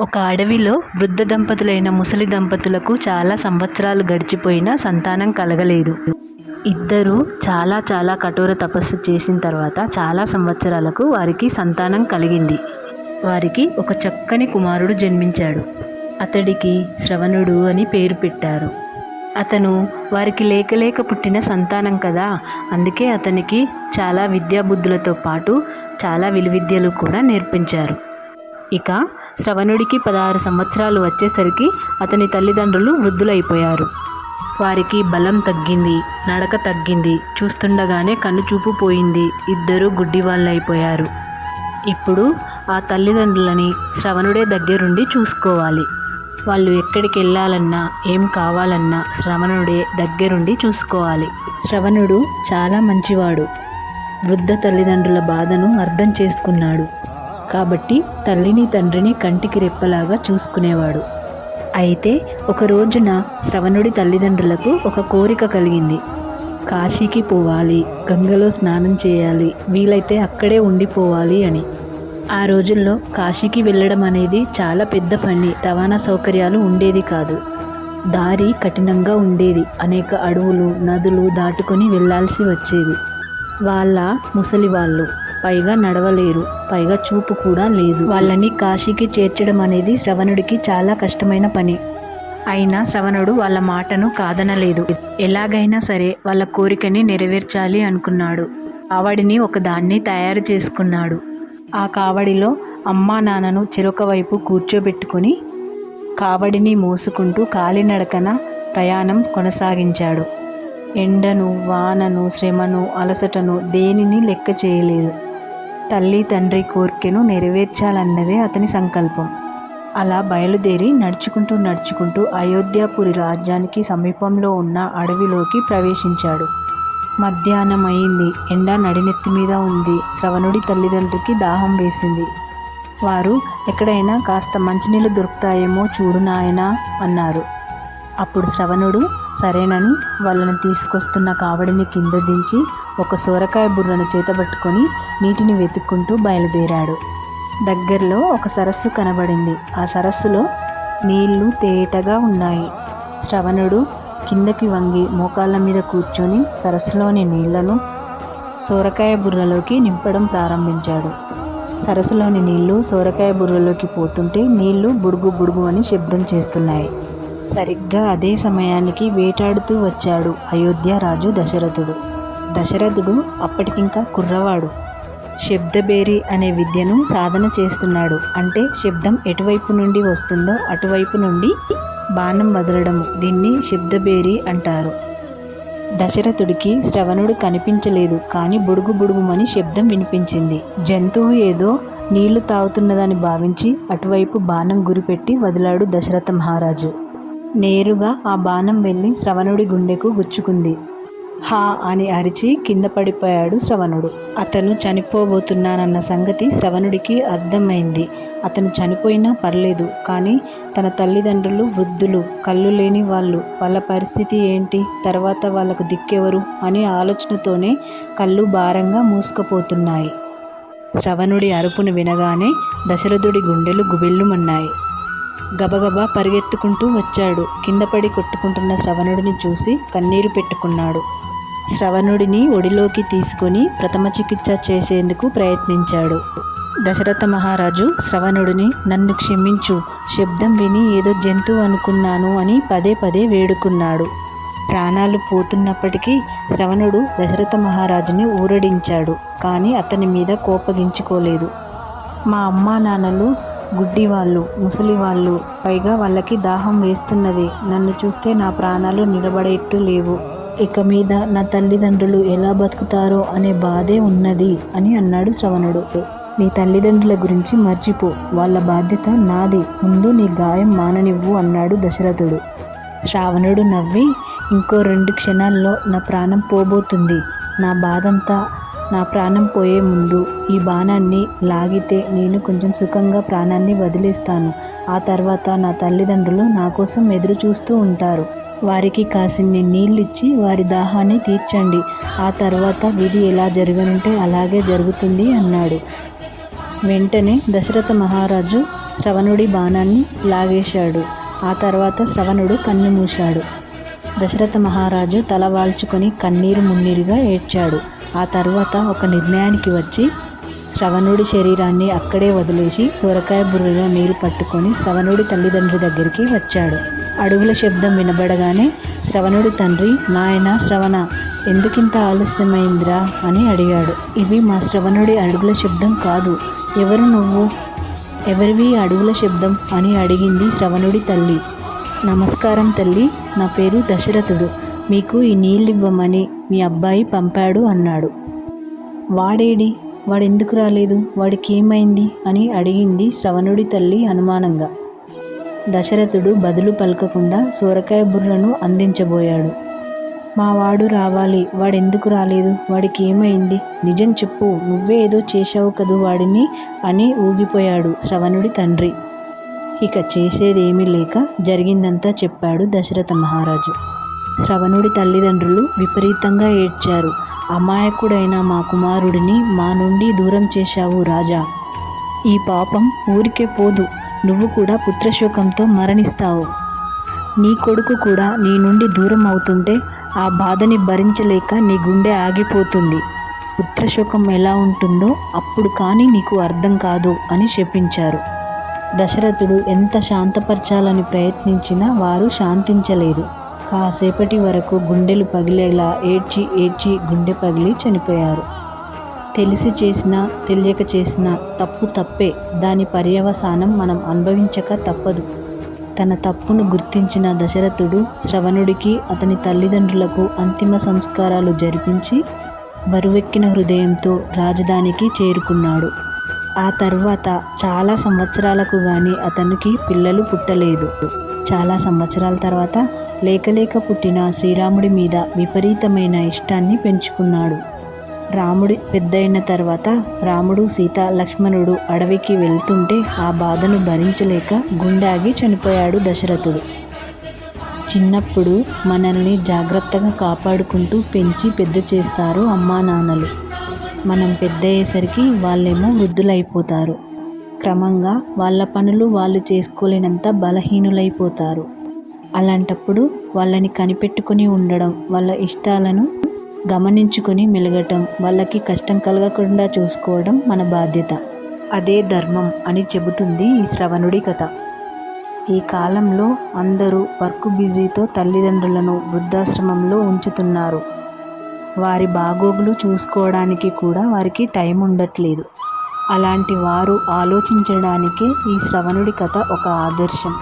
ఒక అడవిలో వృద్ధ దంపతులైన ముసలి దంపతులకు చాలా సంవత్సరాలు గడిచిపోయినా సంతానం కలగలేదు. ఇద్దరూ చాలా చాలా కఠోర తపస్సు చేసిన తర్వాత చాలా సంవత్సరాలకు వారికి సంతానం కలిగింది. వారికి ఒక చక్కని కుమారుడు జన్మించాడు. అతడికి శ్రవణుడు అని పేరు పెట్టారు. అతను వారికి లేక లేక పుట్టిన సంతానం కదా అందుకే అతనికి చాలా విద్యాబుద్ధులతో పాటు చాలా విలువిద్యలు కూడా నేర్పించారు. ఇక శ్రవణుడికి పదహారు సంవత్సరాలు వచ్చేసరికి అతని తల్లిదండ్రులు వృద్ధులైపోయారు. వారికి బలం తగ్గింది నడక తగ్గింది చూస్తుండగానే కన్నుచూపు పోయింది ఇద్దరూ గుడ్డివాళ్ళైపోయారు. ఇప్పుడు ఆ తల్లిదండ్రులని శ్రవణుడే దగ్గరుండి చూసుకోవాలి. వాళ్ళు ఎక్కడికి వెళ్ళాలన్నా ఏం కావాలన్నా శ్రవణుడే దగ్గరుండి చూసుకోవాలి. శ్రవణుడు చాలా మంచివాడు. వృద్ధ తల్లిదండ్రుల బాధను అర్థం చేసుకున్నాడు. కాబట్టి తల్లిని తండ్రిని కంటికి రెప్పలాగా చూసుకునేవాడు. అయితే ఒక రోజున శ్రవణుడి తల్లిదండ్రులకు ఒక కోరిక కలిగింది. కాశీకి పోవాలి గంగలో స్నానం చేయాలి వీలైతే అక్కడే ఉండిపోవాలి అని. ఆ రోజుల్లో కాశీకి వెళ్ళడం అనేది చాలా పెద్ద పని రవాణా సౌకర్యాలు ఉండేది కాదు. దారి కఠినంగా ఉండేది అనేక అడవులు నదులు దాటుకొని వెళ్ళాల్సి వచ్చేది. వాళ్ళ ముసలి వాళ్ళు పైగా నడవలేరు పైగా చూపు కూడా లేదు. వాళ్ళని కాశీకి చేర్చడం అనేది శ్రవణుడికి చాలా కష్టమైన పని. అయినా శ్రవణుడు వాళ్ళ మాటను కాదనలేదు. ఎలాగైనా సరే వాళ్ళ కోరికని నెరవేర్చాలి అనుకున్నాడు. ఆవడిని ఒకదాన్ని తయారు చేసుకున్నాడు. ఆ కావడిలో అమ్మా నాన్నను చెరొక వైపు కూర్చోబెట్టుకొని కావడిని మోసుకుంటూ కాలినడకన ప్రయాణం కొనసాగించాడు. ఎండను వానను శ్రమను అలసటను దేనిని లెక్క చేయలేదు. తల్లి తండ్రి కోరికను నెరవేర్చాలన్నదే అతని సంకల్పం. అలా బయలుదేరి నడుచుకుంటూ నడుచుకుంటూ అయోధ్యాపురి రాజ్యానికి సమీపంలో ఉన్న అడవిలోకి ప్రవేశించాడు. మధ్యాహ్నం అయింది ఎండ నడినెత్తి మీద ఉంది. శ్రవణుడి తల్లిదండ్రికి దాహం వేసింది. వారు ఎక్కడైనా కాస్త మంచినీళ్ళు దొరుకుతాయేమో చూడు నాయనా అన్నారు. అప్పుడు శ్రవణుడు సరేనని వాళ్ళని తీసుకొస్తున్న కావడిని కింద దించి ఒక సోరకాయ బుర్రను చేతబట్టుకొని నీటిని వెతుక్కుంటూ బయలుదేరాడు. దగ్గరలో ఒక సరస్సు కనబడింది. ఆ సరస్సులో నీళ్ళు తేటగా ఉన్నాయి. శ్రవణుడు కిందకి వంగి మోకాళ్ళ మీద కూర్చొని సరస్సులోని నీళ్ళను సోరకాయ బుర్రలోకి నింపడం ప్రారంభించాడు. సరస్సులోని నీళ్ళు సోరకాయ బుర్రలోకి పోతుంటే నీళ్ళు బుడుగు బుడుగు అని శబ్దం చేస్తున్నాయి. సరిగ్గా అదే సమయానికి వేటాడుతూ వచ్చాడు అయోధ్య రాజు దశరథుడు. దశరథుడు అప్పటికింకా కుర్రవాడు. శబ్దబేరి అనే విద్యను సాధన చేస్తున్నాడు. అంటే శబ్దం ఎటువైపు నుండి వస్తుందో అటువైపు నుండి బాణం వదలడము. దీన్ని శబ్దబేరి అంటారు. దశరథుడికి శ్రవణుడు కనిపించలేదు. కానీ బుడుగు బుడుగుమని శబ్దం వినిపించింది. జంతువు ఏదో నీళ్ళు తాగుతున్నదని భావించి అటువైపు బాణం గురిపెట్టి వదిలాడు దశరథ మహారాజు. నేరుగా ఆ బాణం వెళ్ళి శ్రవణుడి గుండెకు గుచ్చుకుంది. హా అని అరిచి కింద పడిపోయాడు శ్రవణుడు. అతను చనిపోబోతున్నానన్న సంగతి శ్రవణుడికి అర్థమైంది. అతను చనిపోయినా పర్లేదు కానీ తన తల్లిదండ్రులు వృద్ధులు కళ్ళు లేని వాళ్ళు వాళ్ళ పరిస్థితి ఏంటి తర్వాత వాళ్ళకు దిక్కెవరు అనే ఆలోచనతోనే కళ్ళు భారంగా మూసుకుపోతున్నాయి. శ్రవణుడి అరుపును వినగానే దశరథుడి గుండెలు గుబిల్లుమన్నాయి. గబగబా పరిగెత్తుకుంటూ వచ్చాడు. కిందపడి కొట్టుకుంటున్న శ్రవణుడిని చూసి కన్నీరు పెట్టుకున్నాడు. శ్రవణుడిని ఒడిలోకి తీసుకొని ప్రథమ చికిత్స చేసేందుకు ప్రయత్నించాడు. దశరథ మహారాజు శ్రవణుడిని నన్ను క్షమించు. శబ్దం విని ఏదో జంతువు అనుకున్నాను అని పదే పదే వేడుకున్నాడు. ప్రాణాలు పోతున్నప్పటికీ శ్రవణుడు దశరథ మహారాజుని ఊరడించాడు కానీ అతని మీద కోపగించుకోలేదు. మా అమ్మా నాన్నలు గుడ్డి వాళ్ళు ముసలి వాళ్ళు పైగా వాళ్ళకి దాహం వేస్తున్నది. నన్ను చూస్తే నా ప్రాణాలు నిలబడేట్టు లేవు. ఇక మీద నా తల్లిదండ్రులు ఎలా బతుకుతారో అనే బాధే ఉన్నది అని అన్నాడు శ్రవణుడు. నీ తల్లిదండ్రుల గురించి మర్చిపో వాళ్ళ బాధ్యత నాది ముందు నీ గాయం మాననివ్వు అన్నాడు దశరథుడు. శ్రావణుడు నవ్వి ఇంకో రెండు క్షణాల్లో నా ప్రాణం పోబోతుంది. నా బాధంతా నా ప్రాణం పోయే ముందు ఈ బాణాన్ని లాగితే నేను కొంచెం సుఖంగా ప్రాణాన్ని వదిలేస్తాను. ఆ తర్వాత నా తల్లిదండ్రులు నా కోసం ఎదురు చూస్తూ ఉంటారు. వారికి కాసిన్ని నీళ్ళిచ్చి వారి దాహాన్ని తీర్చండి. ఆ తర్వాత విధి ఎలా జరగనుంటే అలాగే జరుగుతుంది అన్నాడు. వెంటనే దశరథ మహారాజు శ్రవణుడి బాణాన్ని లాగేశాడు. ఆ తర్వాత శ్రవణుడు కన్ను మూశాడు. దశరథ మహారాజు తల వాల్చుకొని కన్నీరు మున్నీరుగా ఏడ్చాడు. ఆ తర్వాత ఒక నిర్ణయానికి వచ్చి శ్రవణుడి శరీరాన్ని అక్కడే వదిలేసి సొరకాయ బుర్రలో నీరు పట్టుకొని శ్రవణుడి తల్లిదండ్రుల దగ్గరికి వచ్చాడు. అడుగుల శబ్దం వినబడగానే శ్రవణుడి తండ్రి నాయన శ్రవణ ఎందుకింత ఆలస్యమైందిరా? అని అడిగాడు. ఇవి మా శ్రవణుడి అడుగుల శబ్దం కాదు. ఎవరు నువ్వు? ఎవరివి అడుగుల శబ్దం? అని అడిగింది శ్రవణుడి తల్లి. నమస్కారం తల్లి నా పేరు దశరథుడు. మీకు ఈ నీళ్ళివ్వమని మీ అబ్బాయి పంపాడు అన్నాడు. వాడేడి? వాడెందుకు రాలేదు? వాడికి ఏమైంది అని అడిగింది శ్రవణుడి తల్లి అనుమానంగా. దశరథుడు బదులు పలకకుండా సోరకాయ బుర్రను అందించబోయాడు. మా వాడు రావాలి వాడెందుకు రాలేదు? వాడికి ఏమైంది? నిజం చెప్పు నువ్వే ఏదో చేశావు కదూ వాడిని అని ఊగిపోయాడు శ్రవణుడి తండ్రి. ఇక చేసేదేమీ లేక జరిగిందంతా చెప్పాడు దశరథ మహారాజు. శ్రవణుడి తల్లిదండ్రులు విపరీతంగా ఏడ్చారు. అమాయకుడైన మా కుమారుడిని మా నుండి దూరం చేశావు రాజా. ఈ పాపం ఊరికే పోదు. నువ్వు కూడా పుత్రశోకంతో మరణిస్తావు. నీ కొడుకు కూడా నీ నుండి దూరం అవుతుంటే ఆ బాధని భరించలేక నీ గుండె ఆగిపోతుంది. పుత్రశోకం ఎలా ఉంటుందో అప్పుడు కానీ నీకు అర్థం కాదు అని శపించారు దశరథుడు ఎంత శాంతపరచాలని ప్రయత్నించినా వారు శాంతించలేదు. కాసేపటి వరకు గుండెలు పగిలేలా ఏడ్చి ఏడ్చి గుండె పగిలి చనిపోయారు. తెలిసి చేసినా తెలియక చేసినా తప్పు తప్పే. దాని పర్యవసానం మనం అనుభవించక తప్పదు. తన తప్పును గుర్తించిన దశరథుడు శ్రవణుడికి అతని తల్లిదండ్రులకు అంతిమ సంస్కారాలు జరిపించి బరువెక్కిన హృదయంతో రాజధానికి చేరుకున్నాడు. ఆ తర్వాత చాలా సంవత్సరాలకు గాని అతనికి పిల్లలు పుట్టలేదు. చాలా సంవత్సరాల తర్వాత లేకలేక పుట్టిన శ్రీరాముడి మీద విపరీతమైన ఇష్టాన్ని పెంచుకున్నాడు. రాముడి పెద్దయిన తర్వాత రాముడు సీత లక్ష్మణుడు అడవికి వెళ్తుంటే ఆ బాధను భరించలేక గుండాగి చనిపోయాడు దశరథుడు. చిన్నప్పుడు మనల్ని జాగ్రత్తగా కాపాడుకుంటూ పెంచి పెద్ద చేస్తారు అమ్మా నాన్నలు. మనం పెద్ద అయ్యేసరికి వాళ్ళేమో వృద్ధులైపోతారు. క్రమంగా వాళ్ళ పనులు వాళ్ళు చేసుకోలేనంత బలహీనులైపోతారు. అలాంటప్పుడు వాళ్ళని కనిపెట్టుకొని ఉండడం వాళ్ళ ఇష్టాలను గమనించుకొని మెలగటం వాళ్ళకి కష్టం కలగకుండా చూసుకోవడం మన బాధ్యత. అదే ధర్మం అని చెబుతుంది ఈ శ్రవణుడి కథ. ఈ కాలంలో అందరూ వర్క్ బిజీతో తల్లిదండ్రులను వృద్ధాశ్రమంలో ఉంచుతున్నారు. వారి బాగోగులు చూసుకోవడానికి కూడా వారికి టైం ఉండట్లేదు. అలాంటి వారు ఆలోచించడానికి ఈ శ్రవణుడి కథ ఒక ఆదర్శం.